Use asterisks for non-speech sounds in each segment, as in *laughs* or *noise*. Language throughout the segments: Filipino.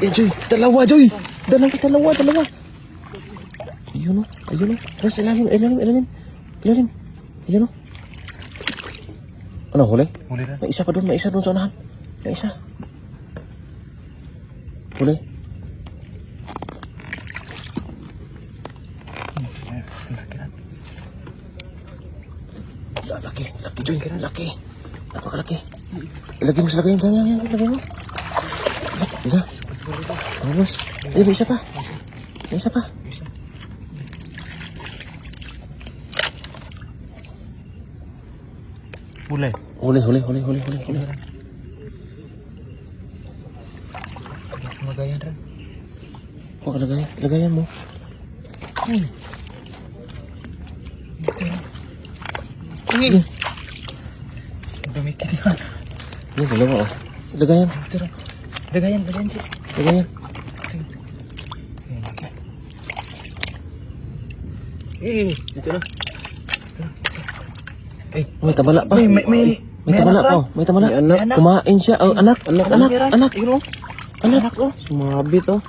Eh, Joy. Dalawa, Joy. Dalawa, dalawa, dalawa. Ayun o. Ayun o. Nasa ilalim, ilalim, ilalim. Ilalim. Ayun o. Ano, huli? Huli na. May isa pa doon, may isa doon sa unahan. May isa. Huli. Laki. Laki, Joy. Laki. Napakalaki. Ilagay mo sa lagayin. Yan, yan, yan. Ilagay mo. Ila. Vamos. Eh, may isa pa. May isa pa. Huli. Huli, huli, huli, huli, huli, huli. Magayan rin. Huwag lagay. Lagayan mo. Tingin. Dumikin na. Yan, dalawa oh. Lagayan. Tira. Dagayan, dagayan siya. Lagayan. Ayun, laki. Eh, dito na. Eh, May tabala pa. may, may, may, May tabala anak pa. oh. May tabala. May anak. Kumain siya. Oh, anak. Anak. Anak. Meron. Anak. Ayun, oh. Anak. oh. Sumabit oh.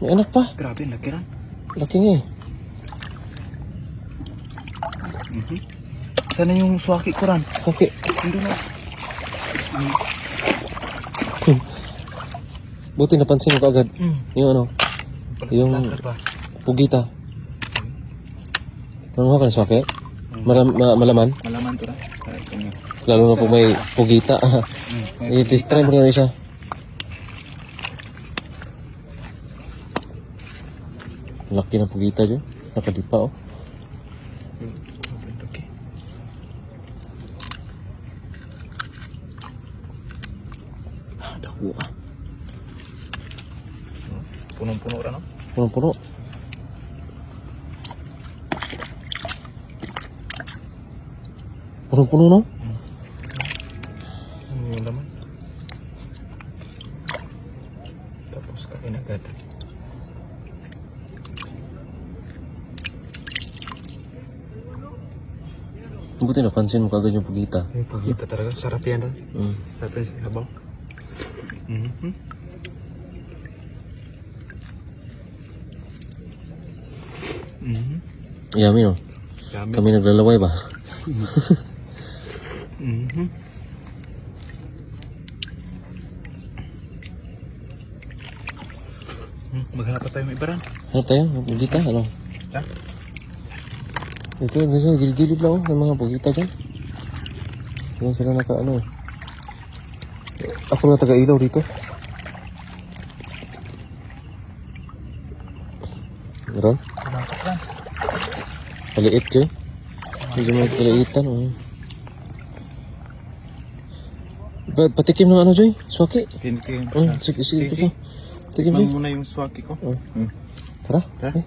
May anak pa. Grabe, laki rin. Laki niya eh. Mhm. Sana yung swaki ko ran. Okay. Hindi na. Buti napansin mo kaagad. Mm. Yung ano. Yung pugita. Manuha ka na swake? Malam, ma- malaman? Malaman to na. Lalo na kung *laughs* may pugita. Mm. may- I-test try mo na siya. Laki ng pugita dyan. Nakadipa oh. Okay. Ah, dako ah. Punong-puno rin, no? Puno-puno. Puno-puno no? Ano yung laman? Tapos kain agad. Buti napansin mo kagad yung pugita. Yung pagkita talaga. Sarap yan, rin. Mm. Sarap yan habang. Mhm. Yummy no? Yummy. Kami naglalaway ba? Mhm. Hmm, Maghanap pa tayo ng ibaran. Ano tayo? May Pugita? Ano? Ha? Ito, dito, gilid-gilid lang oh. May mga pugita dyan. Yan sila naka ano eh. Ako na taga-ilaw dito. Meron? Lang. Maliit dyan. Medyo may kaliitan. Oh. Ba, patikim ng ano, Joy? Swaki? Kinkin. Oh, sige, sige, sige. Tikim, Joy. muna yung swaki ko. Oh. Hmm. Tara. Tara. Eh,